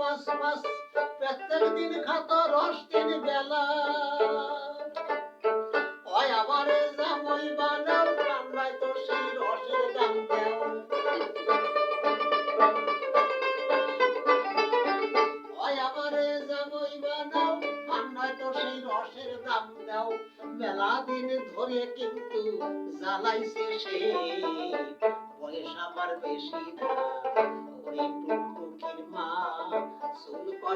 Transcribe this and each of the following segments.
মাস মাস প্রত্যেক দিন খাত রস তিন বেলা। হয় আমারে জামই বানাও রান্নায় তো সেই রসের দাম দেও হয় আমারে জামই বানাও রান্নায় তো সেই রসের দাম দাও মেলা দিন ধরে কিন্তু জ্বালাইছে সে। বয়স আমার বেশি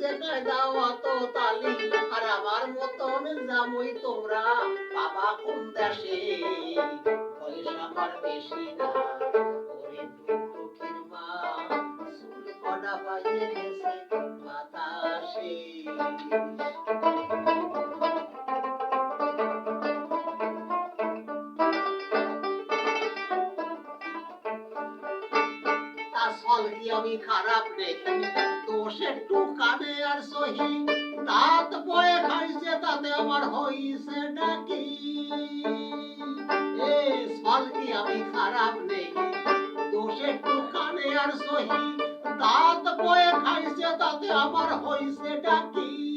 কি যে অত তালি আর আমার মতন জামই তোমরা বাবা কোন দেশে? বয়স আমার বেশি না কি আমি খারাপ দেখি। দোষ একটু কানে আর সহি। দাঁত বয়ে খাইছে, তাতে আমার হইছে নাকি? এ ফল কি আমি খারাপ নেই দোষ একটু কানে আর সহি। দাঁত বয়ে খাইছে, তাতে আমার হইছে নাকি?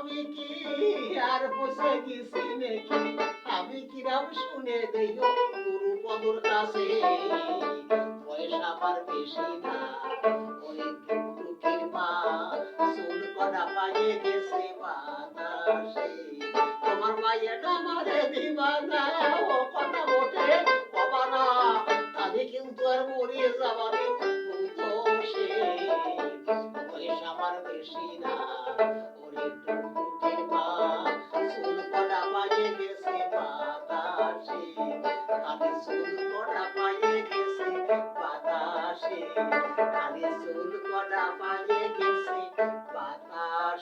আমি কি আর বসে গেছি নাকি? আমি কিরাম শুনে দেই গুরু পদর কাছে? পয়সা আমার বেশি না মা গেছে বাতাসে। তোমার মায়ের ও কথা তাহলে কিন্তু আর মরে যাবারে পয়সা আমার বেশি না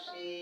así.